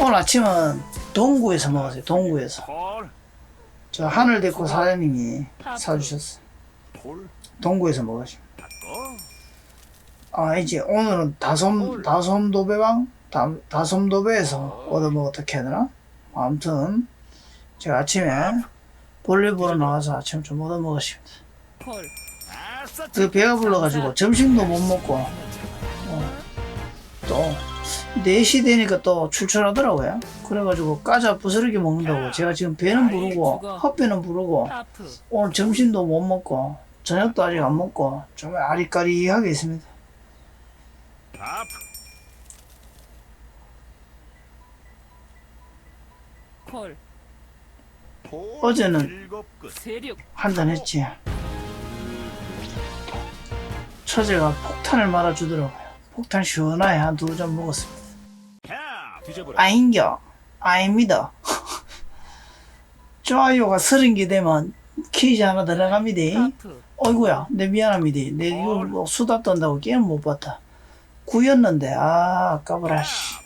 오늘 아침은 동구에서 먹었어요. 동구에서. 콜. 저 하늘 대고 사장님이 사주셨어요. 콜. 동구에서 먹었어요. 아 이제 오늘은 다솜 다솜도배방 다, 다솜도배에서 얻어 먹었다 해야 되나? 아무튼 제가 아침에 볼일 보러 나가서 아침 좀 얻어 먹었습니다. 콜. 아싸. 그 배가 불러가지고 점심도 못 먹고 어, 또 4시 되니까 또 출출하더라고요. 그래가지고 까자 부스러기 먹는다고 제가 지금 배는 부르고 헛배는 부르고. 오늘 점심도 못 먹고 저녁도 아직 안 먹고 좀 아리까리하게 있습니다. 어제는. 세륙. 한잔 했지. 처제가 폭탄을 말아주더라고요. 폭탄 시원하게 한두잔 먹었습니다. 아인겨, 아닙니다. 좋아요가 서른 개 되면 퀴즈 하나 들어갑니다. 어이구야, 내 미안합니다. 내 이거 뭐 수다 떤다고 게임 못 봤다. 구였는데, 아, 아까워라, 씨.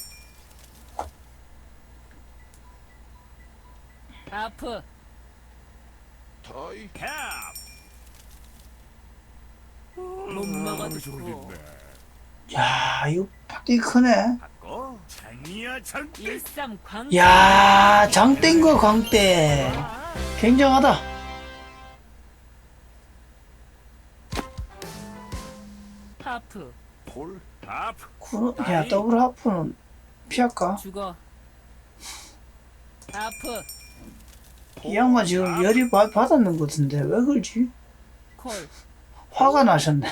야. 못 먹어도 야, 이거 파티 크네. 야, 장땡과 광땡. 굉장하다. 하프. 콜. 아프. 구, 야, 더블 하프는 피할까? 죽어. 하프. 이 양반 지금 열이 받, 받았는 것 같은데, 왜 그러지? 콜. 화가 나셨네.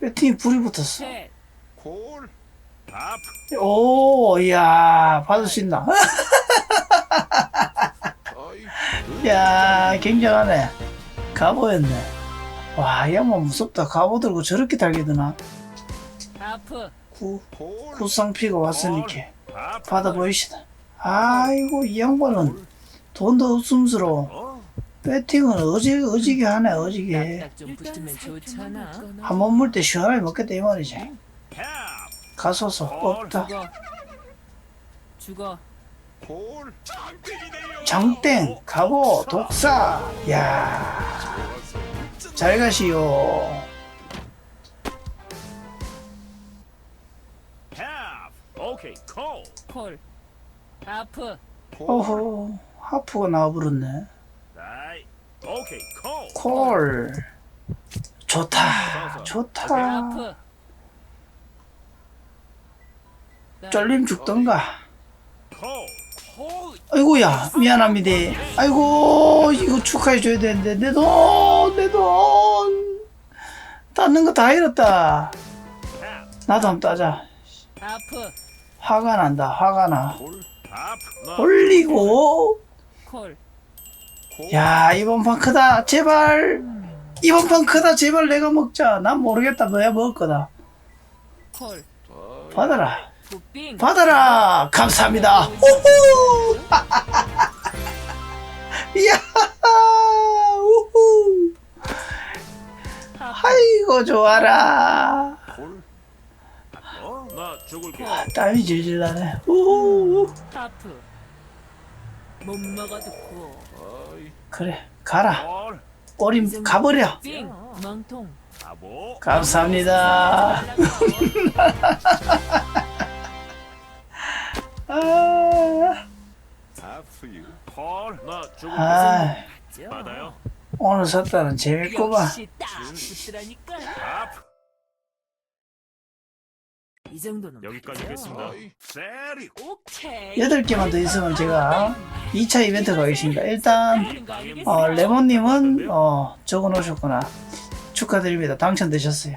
배팅이 불이 붙었어. 셋. 콜. 아프. 오, 이야, 받을 수 있나? 야, 굉장하네. 가보였네. 와, 이 양반 무섭다. 가보 들고 저렇게 달기드나? 하프. 구, 콜. 구상피가 왔으니까. 받아 보이시다. 아이고, 이 양반은 돈도 없음스러워. 어. 배팅은 어지, 어지게 하네, 어지게. 딱딱 좀 붙으면 좋잖아. 한 번 물 때 시원하게 먹겠다, 이 말이지. 야. 가소서, 없다. 죽어. 죽어. 콜. 장대기네요. 장땡, 가보, 독사. 야 잘 가시오. 야. 오케이. 콜. 콜. 하프. 어허, 하프가 나와버렸네. 콜. 콜. 좋다, 좋다. 쫄림 죽던가. 콜. 콜. 아이고야, 미안합니다. 아이고, 이거 축하해 줘야 되는데, 내 돈, 내 돈. 땄는 거 다 잃었다. 야. 나도 한번 따자. 화가 난다, 화가 나. 올리고. 야, 이번 판 크다, 제발. 이번 판 크다, 제발 내가 먹자. 난 모르겠다, 너야 먹을 거다. 콜. 받아라. 받아라. 감사합니다. 우후. 이야, 우후. 아이고, 좋아라. 나 죽을게. 땀이 질질 나네. 우후. 하프. 못 먹어도 고. 그래, 가라. 콜. 꼬림 가버려. 빙. 멍통. 바보. 감사합니다. 아, 아프유. 나. 아, 받아요. 오늘 섰다는 재밌구만. 역시 딱 붙더라니까. 아프. 이 정도는 여기까지? 하겠습니다. 세리. 오케이. 여덟 개만 더 있으면 제가 2차 이벤트 가겠습니다. 일단 아니겠어? 어, 레몬님은 어, 적어 놓으셨구나. 축하드립니다. 당첨되셨어요.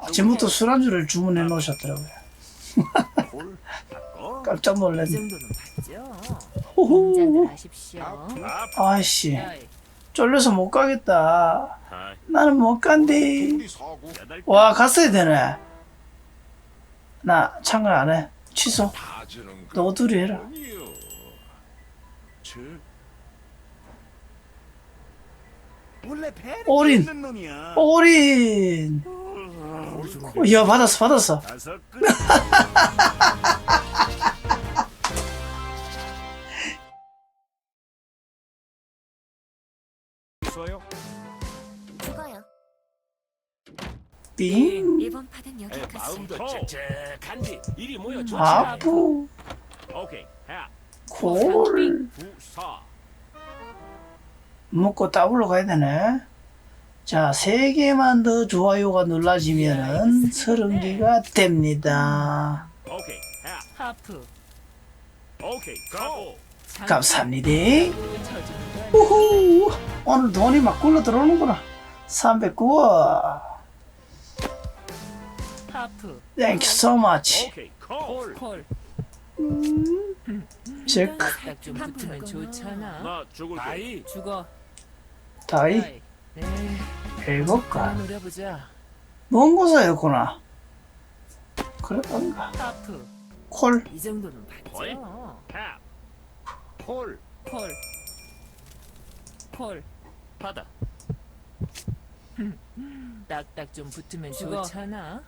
아침부터 술안주를 주문해 놓으셨더라고요. 깜짝 이 놀랐네. 정도는 맞죠? 호호. 하십시오. 아이씨, 어이, 쫄려서 못 가겠다. 나는 못 간대. 여덟. 와, 갔어야 되네. 나 창을 안 해. 취소. 너 둘이 해라. 어린 어린 어, 야 받았어 받았어 끝. 빙 이번 에, 여기까지. 마음도 잭잭한디. 이리 모여 좋지. 아프 오케이. 하. 부사. 먹고 따블로 가야 되네 자 세 개만 더 좋아요가 눌러지면은 서른 개가 됩니다 오케이. 하. 하프. 오케이. 고. 감사합니다 우후 오늘 돈이 막 굴러 들어오는구나 309원 하프. Thank you so much. 콜. 콜. 체크 딱 좀 붙으면 좋잖아. 나 죽을 다이. 죽어. 다이 다이. 네. 해볼까 노려보자. 그랬던가 하프. 콜 이 정도는 콜? 하. 콜. 콜. 콜. 받아. 딱딱 좀 붙으면 좋잖아.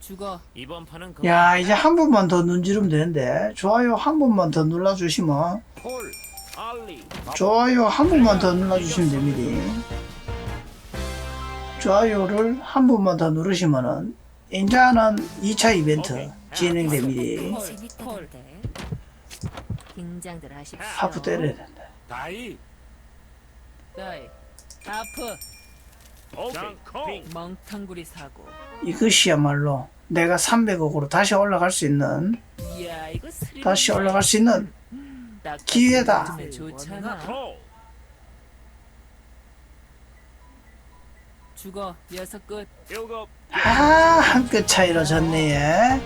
죽어. 이번 판은 그야 이제 한 번만 더 눈지르면 되는데 좋아요 한 번만 더 눌러주시면 콜. 알리. 좋아요 한 번만 더 눌러주시면 됩니다 좋아요를 한 번만 더 누르시면은 인자는 2차 이벤트 진행됩니다. 재밌다던데. 긴장들 하십시오. 하프 때려야 된다 다이. 다이. 하프. 오케이. 콜. 멍텅구리 사고. 이것이야말로 내가 300억으로 다시 올라갈 수 있는. 다시 올라갈 수 있는 딱딱 기회다. 죽어. 여섯 끝. 일곱. 아한 끗 차이로 졌네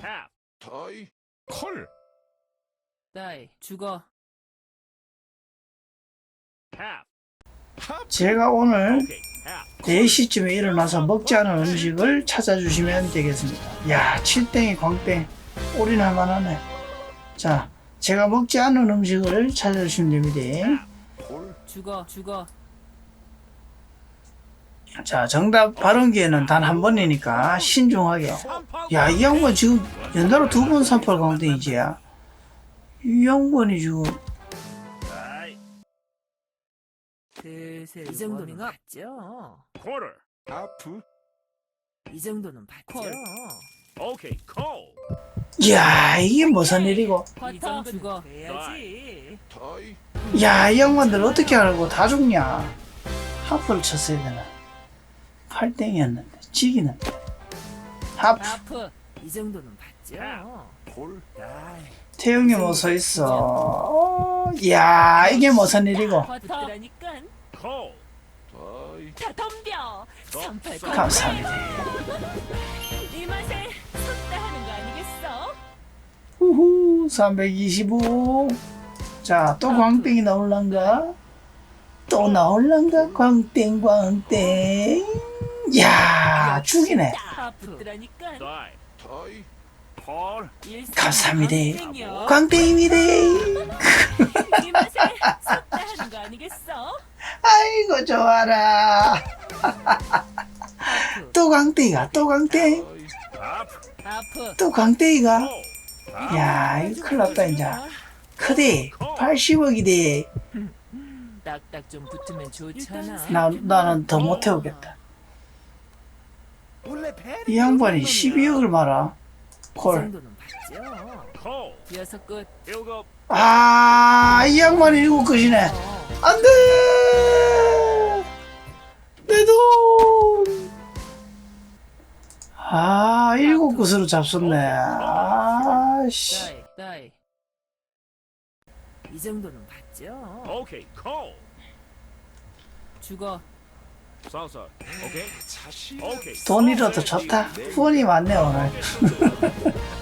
하. 다이 콜 다이. 죽어. 하. 제가 오늘 오케이. 하. 4시쯤에 일어나서 먹지 않은 음식을 찾아주시면 되겠습니다. 야, 칠땡이 광땡 올인할 만하네. 자, 제가 먹지 않은 음식을 찾아주시면 됩니다. 콜 죽어. 죽어. 자, 정답 발언 기회는 단 한 번이니까 신중하게. 야, 이 양반 지금 연달아 두 번 삼팔 광땡이지야. 이 양반이 지금 슬슬 이 정도는 봤죠. 콜. 하프 이 정도는 봤죠. 오케이. 콜. 야, 이게 무슨 일이고? 죽어. 해야지. 다이 야, 이 양반들 어떻게 알고 다 죽냐? 하프를 쳤어야 되나? 팔땡이었는데 지기는데. 하프. 하프. 이 정도는 봤죠. 콜 다이. 태용이 뭐 서 있어? 어, 야 이게 무슨 일이고? 버터라니까. 덤벼. 감사합니다. 이 맛에 섰다 하는 거 아니겠어? 우후 325. 자, 또 광땡이 나올란가? 또 나올란가? 광땡, 광땡. 야, 죽이네. 감사합니다. 광땡입니다. 이 맛에 섰다 하는 거 아니겠어? 아이고, 좋아라. 또 광땡이가, 또 광땡. 또 광땡이가. 콜. 야, 이거 큰일 났다, 이제. 크대. 80억이대. 딱딱 좀 붙으면 좋잖아. 나, 나는 더못 배. 이 양반이 12억을 말아. 이 콜. 정도는. 여섯 끝. 아, 이 양반이 일곱 끝이네. 안 돼! 내 돈! 아, 일곱 끝으로 잡섰네. 아, 씨. 다이. 다이. 이 정도는 봤죠. 오케이. 콜. 죽어. 쏴서. 오케이. 자신 오케이. 돈이라도 좋다. 후원이 많네, 오늘.